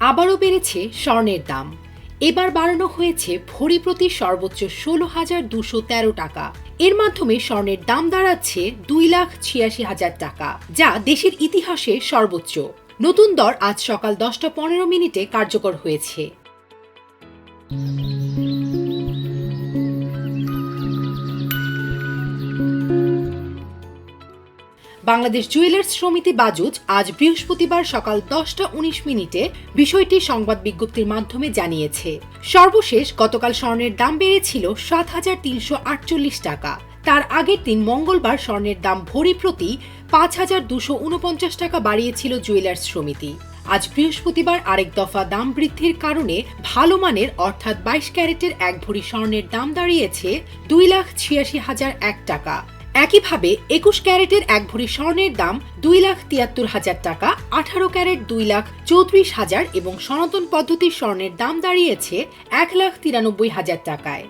আবারও বেড়েছে স্বর্ণের দাম। এবার বাড়ানো হয়েছে ভরি প্রতি সর্বোচ্চ ষোলো হাজার দুশো তেরো টাকা। এর মাধ্যমে স্বর্ণের দাম দাঁড়াচ্ছে দুই লাখ ছিয়াশি হাজার টাকা, যা দেশের ইতিহাসে সর্বোচ্চ। নতুন দর আজ সকাল দশটা পনেরো মিনিটে কার্যকর হয়েছে। বাংলাদেশ জুয়েলার্স সমিতি বাজুজ আজ বৃহস্পতিবার সকাল দশটা উনিশ মিনিটে বিষয়টি সংবাদ বিজ্ঞপ্তির মাধ্যমে জানিয়েছে। সর্বশেষ গতকাল স্বর্ণের দাম বেড়েছিল সাত হাজার তিনশো আটচল্লিশ টাকা। তার আগের দিন মঙ্গলবার স্বর্ণের দাম ভরি প্রতি পাঁচ হাজার দুশো উনপঞ্চাশ টাকা বাড়িয়েছিল জুয়েলার্স সমিতি। আজ বৃহস্পতিবার আরেক দফা দাম বৃদ্ধির কারণে ভালো মানের অর্থাৎ বাইশ ক্যারেটের এক ভরি স্বর্ণের দাম দাঁড়িয়েছে দুই লাখ ছিয়াশি হাজার এক টাকা। একইভাবে একুশ ক্যারেটের এক ভরি স্বর্ণের দাম দুই লাখ তিয়াত্তর হাজার টাকা, আঠারো ক্যারেট দুই লাখ চৌত্রিশ হাজার এবং সনাতন পদ্ধতির স্বর্ণের দাম দাঁড়িয়েছে এক লাখ তিরানব্বই হাজার টাকায়।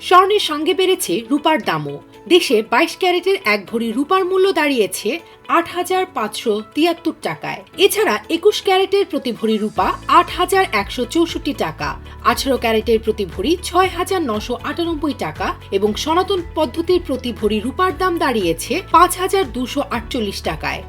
স্বর্ণের সঙ্গে বেড়েছে রূপার দামও। দেশে বাইশ ক্যারেটের এক ভরি রূপার মূল্য দাঁড়িয়েছে আট হাজার পাঁচশো তিয়াত্তর টাকায়। এছাড়া একুশ ক্যারেটের প্রতি ভরি রূপা আট হাজার একশো চৌষট্টি টাকা, আঠারো ক্যারেটের প্রতি ভরি ছয় হাজার নশো আটানব্বই টাকা এবং সনাতন পদ্ধতির প্রতি ভরি রূপার দাম দাঁড়িয়েছে পাঁচ হাজার দুশো আটচল্লিশ টাকায়।